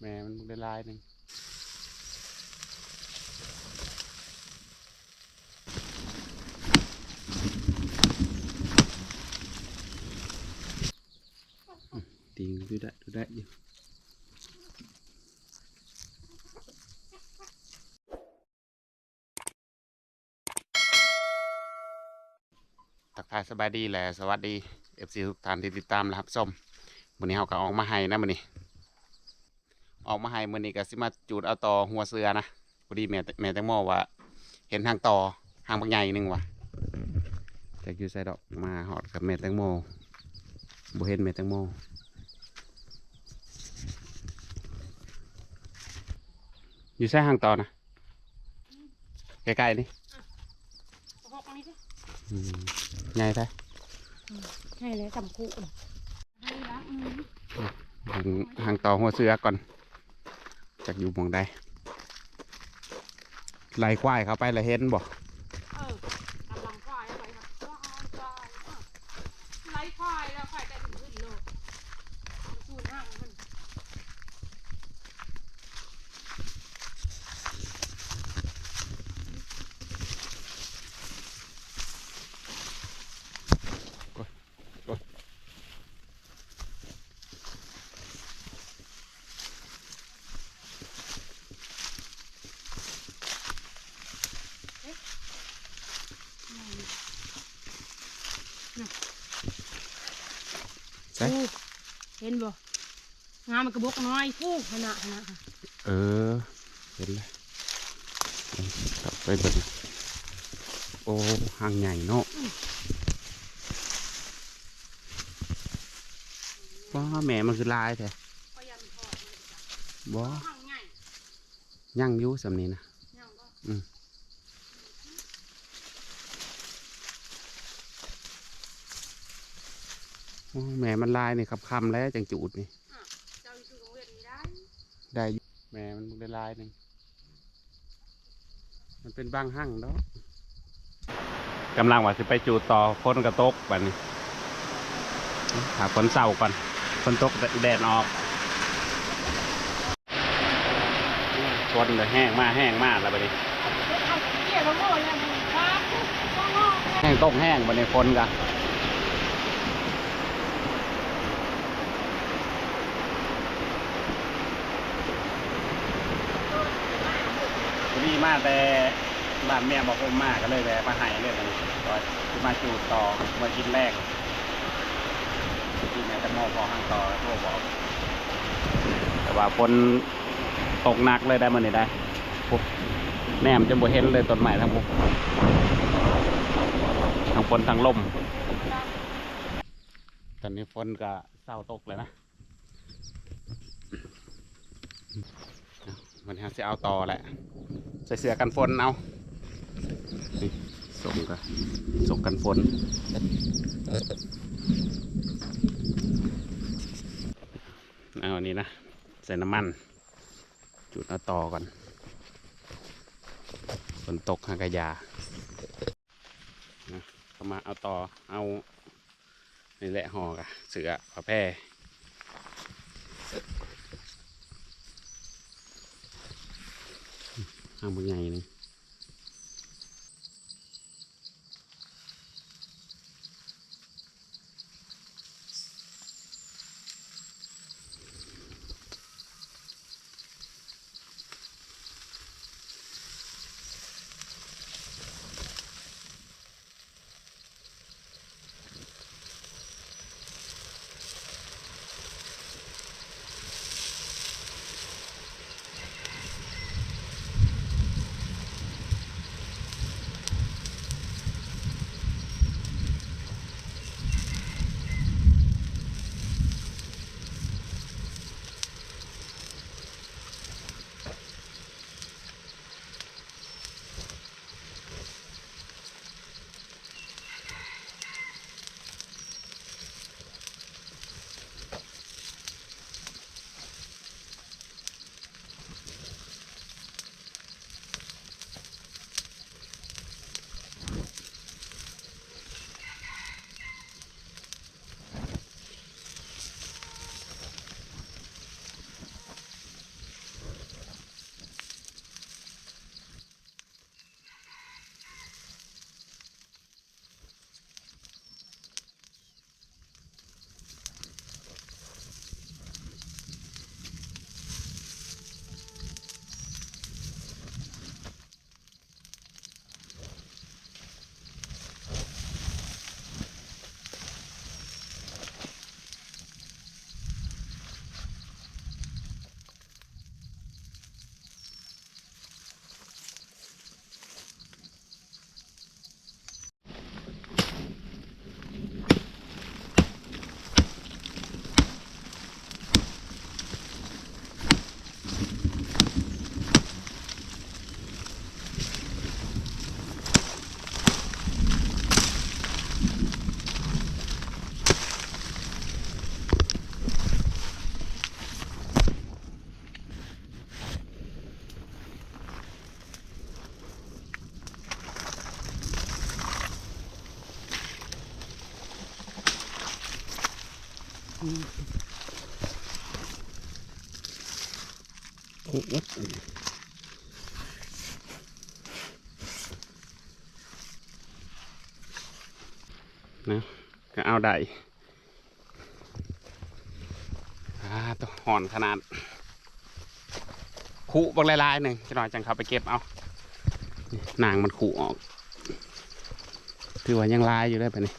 แม่มันได้ลายหนึ่งตีงดูได้ดูได้อยู่ทักทายสบายดีแหละสวัสดีเอฟซีทุกท่านที่ติดตามนะครับส้มวันนี้เราก็ออกมาให้นะวันนี้ ออกมาให้มื้อนี้ก็สิมาจูดเอาต่อหัวเสือนะพอดีแม่แม่แตงโมว่า เห็นทางต่อทางบางใหญ่หนึงว่ะจากอยู่ใส่ดอกมาหอดกับแม่แตงโมบ่เห็นแม่แตงโมอยู่ใส่ทางต่อนะใกล้ๆนี่หกอันนี้สิอืมใหญ่แท้ให้เลยสำคูน่ะให้ละอืมทางทางต่อหัวเสือก่อน จากอยู่มองใดไล่ควายเขาไปละเห็นบ่ เออกำลังควายไปครับควายควายอะไล่ควายแล้วควายแต่ถึงขึ้นโลกสูนห้างมัน ใช่ ฟู เห็นบ่งามมันกระบอกน้อยฟูขนาดขนาดค่ะเออ เห็นเลยกลับไปเบิ่งโอ้หางใหญ่เนาะว้าแม่มันคือลายแท้ก็ยังพอบ่ห้างใหญ่ย่างอยุสำนี้นะยัง ก็โอ้แม่มันลายนี่คำๆแล้วจังจูดนี่เจ้าอยู่โรงเรียนนี้ได้ได้อยู่แม่มันได้ลายหนึ่งมันเป็นบางหั่งเนาะกำลังว่าสิไปจูดต่อคนกระตกบัดนี้หาคนเศร้าก่อนคนตกแดดออกคนเลยแห้งมากแห้งมากแล้วบัดนี้เอาเกี่ยวกับโง่ยังครับโง่แห้งตกแห้งบัดนี้คนกะนี่ มาแต่บ้านแม่บอกผมมาก็เลยแวะมาให้เลยบันี้ก็มาจูดต่อมากินแรกที่แม่ตะโมพอห้างต่อโทรบอก แต่ว่าฝนตกหนักเลยได้มันนี่ได้ปุ๊บแหนมจะบ่เห็นเลยต้นไม้ทั้งปุ๊บทั้งฝนทั้งลมตอนนี้ฝนก็เศร้าตกเลยนะวันนี้เราจะเอาต่อแหละ ใส่เสื้อกันฝนเอาส่งกันส่งกันฝนเอาอันนี้นะ ใส่น้ำมัน จุดเอาต่อก่อนฝนตกหากะยาเข้ามาเอาต่อเอานี่แหละห่อกะเสือผ้าแพร่ เอามือใหญ่นี่ โอ้โหนะก็เอาได้อ่าตัวห่อนขนาดขู่บักลายๆหนึ่งจะหน่อยจังเขาไปเก็บเอานี่นางมันขู่ออก ถือว่ายังลายอยู่ได้ปะนี่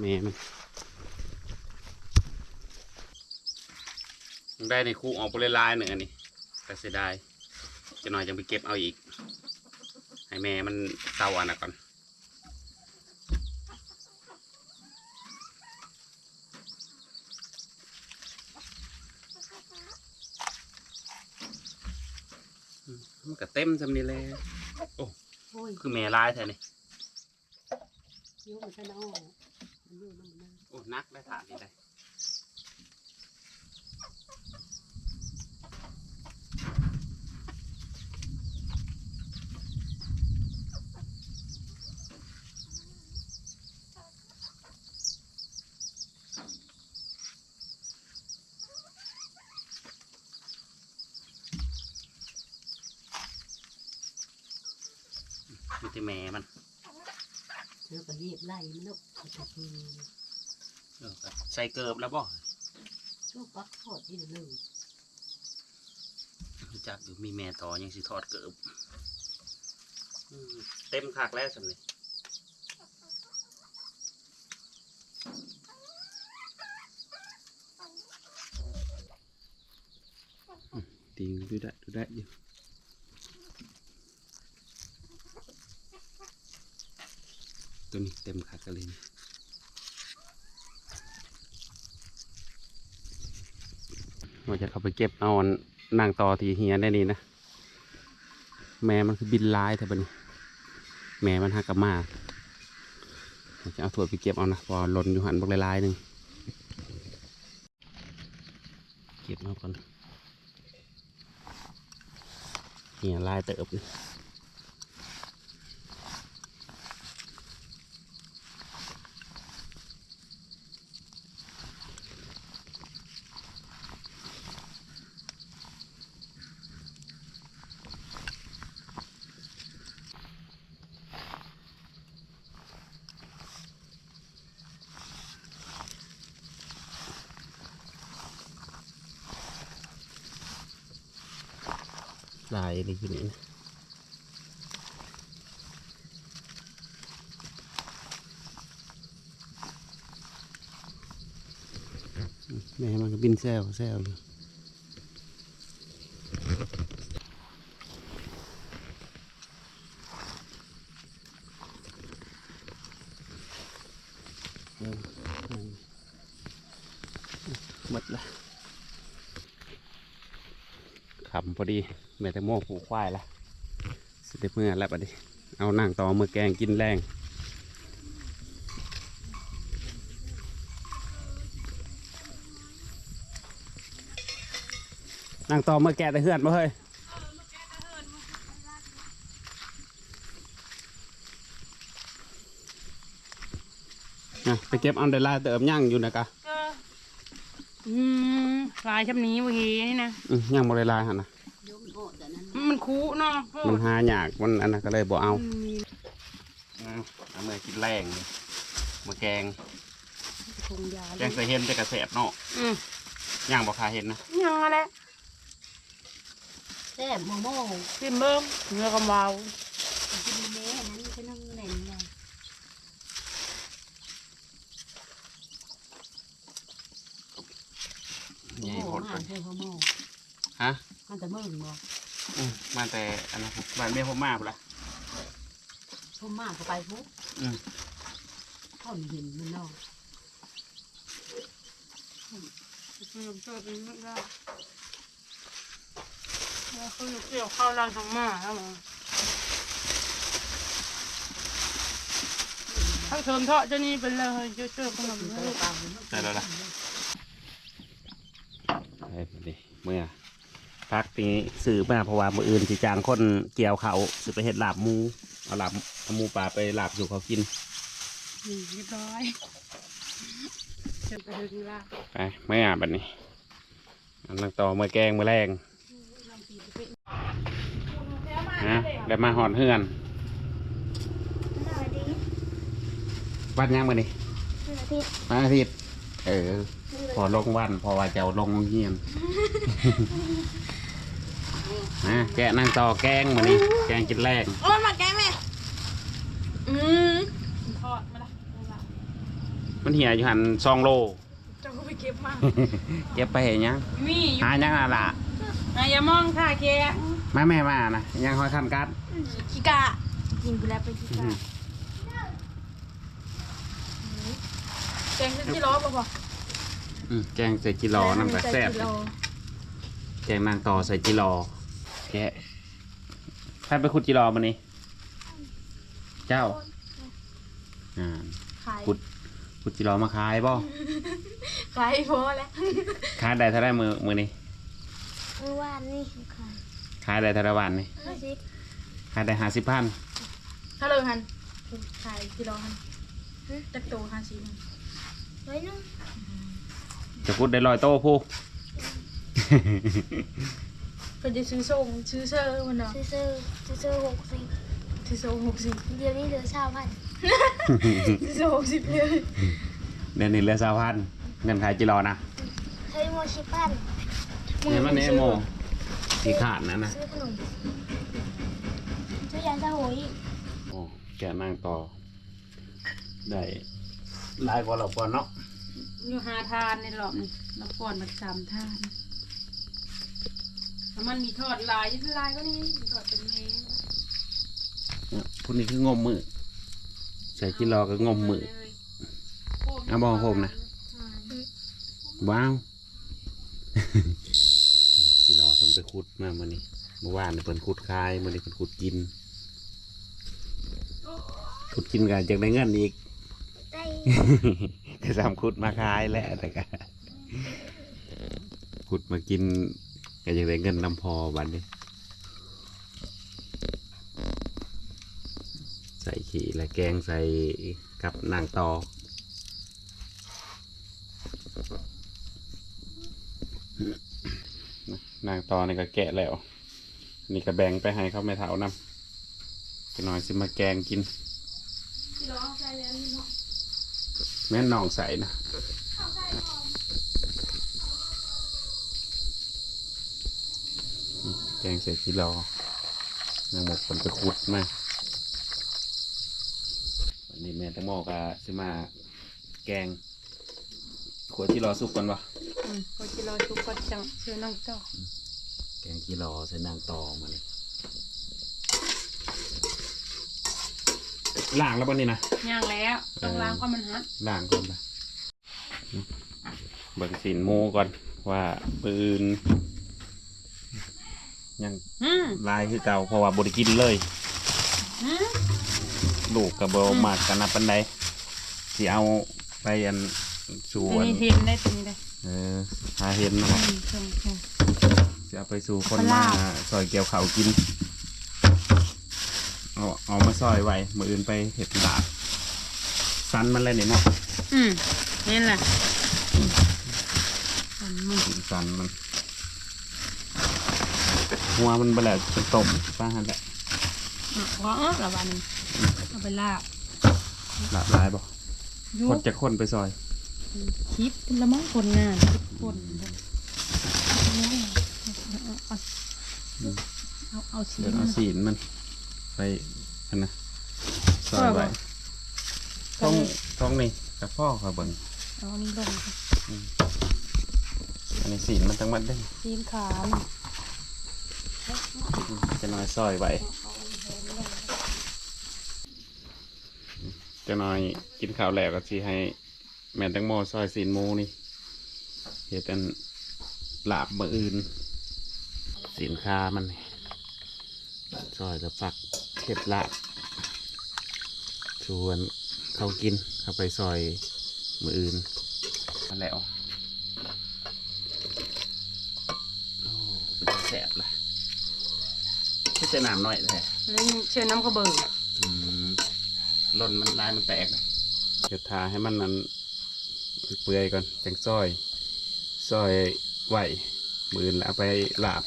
แม่มันยัง ได้ในคู่ออกไปเลยลายหนึ่งอันนี้แต่เสียดายจะหน่อยยังไปเก็บเอาอีก ให้แม่มันเศร้าอันนะก่อนอืมมันก็เต็มจำนี้เลยโอ้ยคือแม่ลายแท้นี่ยุ่งมันจะน้อมันยุ่งมันนั่นโอ้นักได้ถาดนี่ได้ มีแต่แม่มันเธอก็เหยียบไล่มันลูกก็คือเออก็ใส่เกิบแล้วบ่ช่วงปักทอดที่เดือดรู้จักอยู่มีแม่ต่อยังสิทอดเกิบอืมเต็มคักแล้วสำนี่อืมติงดูได้ดูได้อยู่ ตัวนี้เต็มคักกันเลยนี่ว่าจะเข้าไปเก็บเอาอันนางต่อที่เฮียได้นี่นะ แม่มันคือบินลายแต่บัดนี้ แม่มันหักกับมาเราจะเอาถั่วไปเก็บเอานะพอหล่นอยู่หันบักลายๆหนึ่งเก็บมาก่อนเนี่ยลายเติบนี่ลายอะไรอยู่นี่นะแม่มันก็บินแซวแซวอยู่หมดละ ขำพอดีแม่แตงโมผูกควายละสิได้เมื่อแล้วบัดนี้เอานั่งต่อมือแกงกินแรงนั่งต่อมือแกะแต่เฮือนมาเฮ้ยอะไปเก็บเอาเดลาเติมย่างอยู่นะกะายชำนี้เมื่อกี้นี่นะอืมย่างบริลายหันนะยมโอดแต่นั้นมันคูเนาะโอมันดหายากมันอันนั้นก็เลยบ่เอาอืมอืมเอามือกินแรงเลยมาแกงคงยาแกงใส่เห็นจะกระแสบเนาะอืมย่างบ่คาเห็นนะยังอะไรแซ่บโมโม่กินเบิ้งเนื้อกำเบากินแม่นั้นก็นั่งเล่นไง ใหญ่โม่โหดมาเลยเพื่อพ่อโม่ฮะมันแต่เมื่อบ่อืมมาแต่อันนั้นบ้านเมียผมมาพุ่นละพ่อมาก็ไปพุกอืมพ่อเห็นมันเนาะอืมเจอเป็นไม่ได้แล้วคือเกี่ยวข้าวร้านทางมาแล้วมั้งทั้งเทิมเทาะเจ้านี่เป็นเลยเจอเจอขนมมันเลก็ยตามมันได้แล้วล่ะไปพอดี เมื่อพักนี้สื่อมาเพราะว่ามืออื่นสิจางคนเกี่ยวเขาสิไปเห็ดลาบหมูเอาลาบเอาหมูป่าไปลาบสู่เขากินนี่เรียบร้อยเชิญไปเฮือล่าไปเมื่อบัดนี้อันนังต่อเมื่อแกงเมื่อแรงนะได้มาหอนเฮือนสวัสดีวัดยังมื่อนี้วันอาทิตย์วันอาทิตย์เออ พอลงวันพอว่าจะเอาลงโรงเฮียนนะแกะนั่งต่อแกงมื่อนี้แกงกินแรงโอ้ยมาแกแม่อืมทอดมาละเอาละมันเหี่ยอยู่หันซองโลเจ้าก็ไปเก็บมาเก็บไปเห็นยังมีอยู่หายังอะล่ะอะอย่ามองค่ะแกมาแม่มานะยังคอยคันกัดกิกะจริงกูแล้วเป็นกิอื้อกะหือแกงที่ล้อป่ะป่ะ อืมแกงใส่กิโลน้ำกระแซ่บกิโลแกงนางต่อใส่กิโลแกะใครไปขุดกิโลมานี่เจ้าอ่า ขายขุด ขุดกิโลมาขายบ่ขายพอแล้วขายได้เท่าไรมือมือนี้เมื่อวานนี่ขายขายได้เท่าไรวันนี่ห้าสิบขายได้ห้าสิบพันถ้าเลยหันขายกิโลหันจักโตห้าสิบไว้นึง จะขุดได้ลอยโต้ผู้ ก็จะซื้อส่งซื้อเซอร์มันเนาะซื้อซื้อซื้อซื้อหกสิบซื้อส่งหกสิบเดี๋ยวนี้เหลือชาวพันซื้อส่งหกสิบเลยเดือนนี้เหลือสามพันเงินขายกิโลนะเฮ้ยโมชิปันเนี่ยมันเนี่ยโมสีขาดนะนะซื้อขนมซื้อยาสระโหยโอ้แกะนางต่อ ได้หลายกว่าเราก่อนเนาะ อยู่หาทานในรอบนี้เราก่อนมาสามทานแล้วมันมีทอดลายลายก็นี่ทอดเป็นเมงพวกนี้คืองมมือใส่กิโลก็งมมือเอาบอกผมนะว้าวกิโลเพิ่นไปขุดมามื่อนี้เมื่อวานนี่เพิ่นขุดคายมื่อนี้เพิ่นขุดกินขุดกินกันจากได้เงินอีก ได้ก็ซ้ำขุดมาขายแหละแต่ก็ขุดมากินก็ยังได้เงินนำพอบัดนี้ใส่ขี่และแกงใส่กับนางตอนางตอนี่ก็แกะแล้ว นี่ก็แบ่งไปให้เขาไม่เท่านำไปหน่อยสิมาแกงกิน แม่นน้องใส่นะแกงใส่กิโลนางหมกคนไปขุดมาวันนี้แม่ตั้งโมก็สิมาแกงขวดที่รอสุกก่อนวะอืมก็กิโลชุบก็จังซื้อน้องเจ้าแกงกิโลใส่นางตอมาเลย ล่างแล้วปะนี่นะย่างแล้ว ต้องล้างก็มันหัดล่างก่อนนะเบิ่งสินหมูก่อนว่าปืนยังอืมลายคือเก่าเพราะว่าบริกินเลย อืมลูกกับเบลมากกันนะปันใดสิเอาไปอันสวอันนนี้เห็นได้ตรงนี้เลยเออหาเห็นนะอืมใช่ใช่สิเอาไปสู่คนปมาลาซอยเกี่ยวเขาวกิน เอาเอามาซอยไว้มืออื่นไปเห็ดลาบสันมันเลยเนี่ยเนาะอืมนี่แหละอันมันสันมันหัวมันไปแล้วเป็นต้มป้าหันแหละหมักว่าเออละวันนี้เอาไปลาบหลาบหลายบ่ยุคนบจะคนไปซอยคลิปเป็นละมั้งคนงานคนเอาเอาสีเดี๋ยวเอาสีนมัน ไปอันนะซอยไว้ต้องต้องนี่กับพ่อเขาเบิ่งเอานี่ลงอันนี้สีนมันจังหวัดเด้งซีนขามจะน้อยซอยไว้จะน้อยกินข้าวแล้วก็สิให้ แม่นแตังโมซอยสีนหมูนี่เฮ็ดอันลาบมืออื่นสินค้ามันนี่ซอยกับฝัก เห็ดลาบชวนเขากินเข้าไปซอยมืออื่นมาแล้วโอ้เป็นแสบเลยไม่ใช่น้ำน้อยเลยแล้วเชื่อน้ำกระเบิดอืมล่นมันลายมันแตกเลยจะทาให้มันนั้นเปื่อยก่อนจังซอย ซอยไหวมืออนแล้วเอาไปลาบ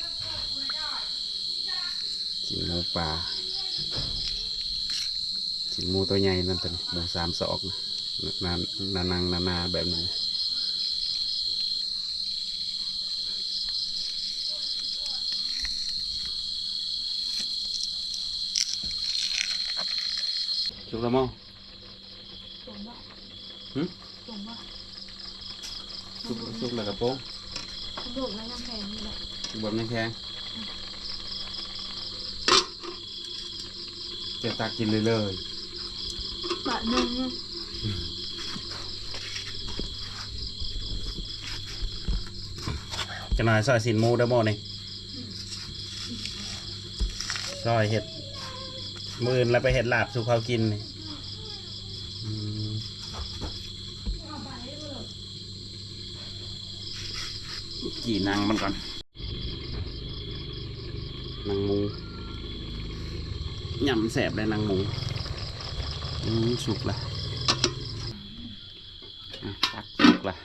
กินหมูป่า กินหมูตัวใหญ่นั่นเป็นหมูสามศอกนะนานนานังนานาแบบนี้ชุกละโมอส่งบ่หึส่งบ่ชุกชุกแล้วกระโปรงลูกแล้วยังแพงนี่แหละชุกแบบนี้แข็งจะตักกินเลยเลย บาทหนึ่งจะหน่อยซอยสินหมูได้บ่นี่ซอยเห็ดมือนแล้วไปเห็ดลาบสู่เขากินนี่อืมกี่นางมันก่อนนางหมูยำแสบเลยนางหมู อืมสุกละอะตักสุกละ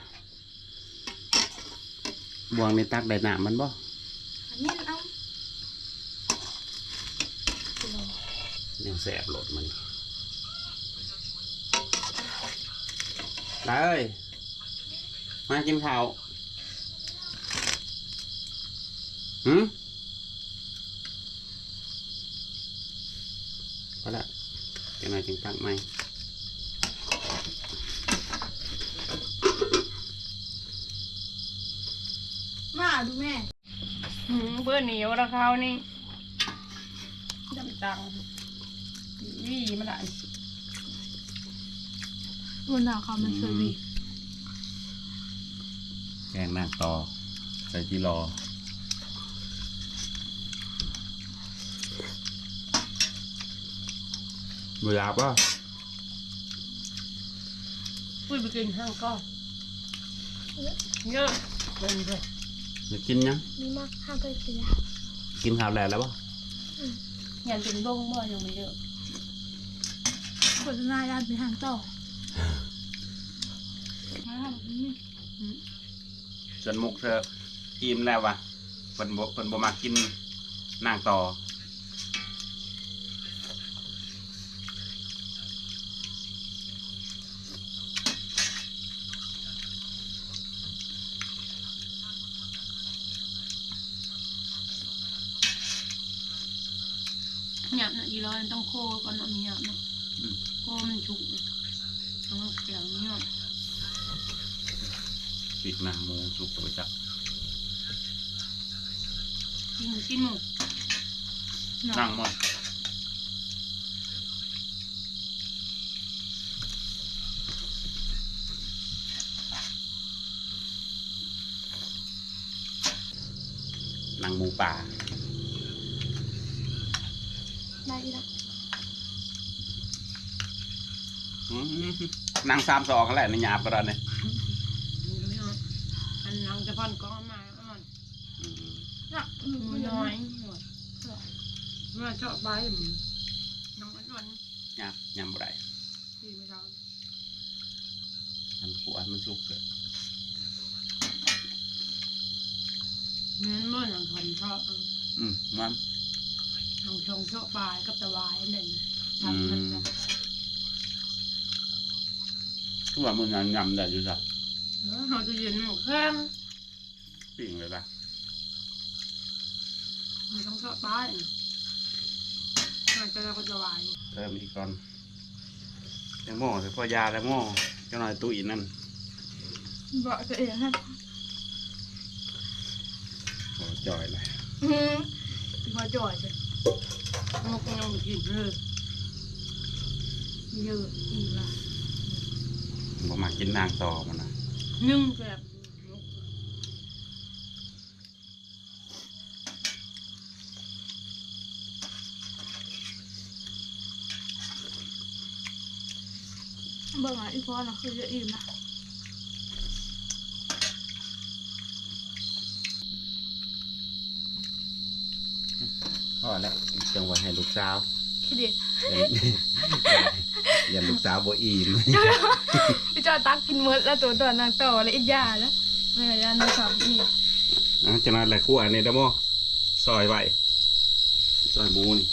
บวงในตักได้หนามันบ่อันนี้เอาแนวแสบโหลดมันได้เอ้ยมากินข้าวหืมพอละเดี๋ยวห น่อยจึงตักไหมมาดูแม่หืมเบื่อเหนียวแล้วเขานี่ดำตังวี่มันได้วันหน้าเขามันเคยวีแกงนางต่อใส่จีรอ เบื่อป่ะพูดไปกินห้างก็เยอะเป็นเลยจะกินยังมีมากห้ามไปเสียกินข้าวแล้วแล้วป่ะยันเป็นบ้งบ่ยังไม่เยอะโฆษณาด้านไปทางต่อส่วนมุกเธออิ่มแล้ววะเพิ่นบ่เพิ่นบ่มากินนางต่อ หยาบนะอีร้อยต้องโคก่อนนะมีหยาบนะอืมโคมันฉุกต้องเสียงนี่ยปีกหนางหมูสุกไปจักกินกินหมูนั่งหมดนางหมูป่า ได้ละ อืม นางสามสองกันแหละในหยาบกระดานเนี่ยอันนังจะพันก้อนมาอ่อนอืมน่ะมือน้อยมาชอบใบน้องอันวันหยาบหยาบบ่ได้ที่ไม่เรามันขวมันสุกเกิดเนื้อเมื่อนังคนชอบอืมมันนังชงชอบใบกับตะวายนั่นทำกันจ้ะ ทุกวันมึงงานยำได้อยู่จ้ะเราจะยืนหมูแข้งปิ่งเลยล่ะมันต้องชอบใบอาจจะเราก็ตะวายเริ่มอีกก่อนแตงโมใส่พ่อยาแตงโมเจ้าหน่อยตู้อีนั่นบอกตัวเองฮะโอ้จ่อยเลยอืมพอจ่อยจ้ะมุกยังกินเลยเยอะอีกละ ผมมากินนางต่อมันนะนึ่งแบบเบิ่งอะอีพอน่ะคือจะอิ่มนะพ่อแล้วจังหวะให้ลูกสาวคิดดิ ยันยันลูกสาวบ่อิ่มพี่จอยาตักกินหมดแล้วตัวตัวนางต่อแล้วอีกอยาแล้วแม่ยานางสาวอีกอะจะนั่นแหละคั่วอันนี้เด้อโมซอยไว้ซอยหมูนี่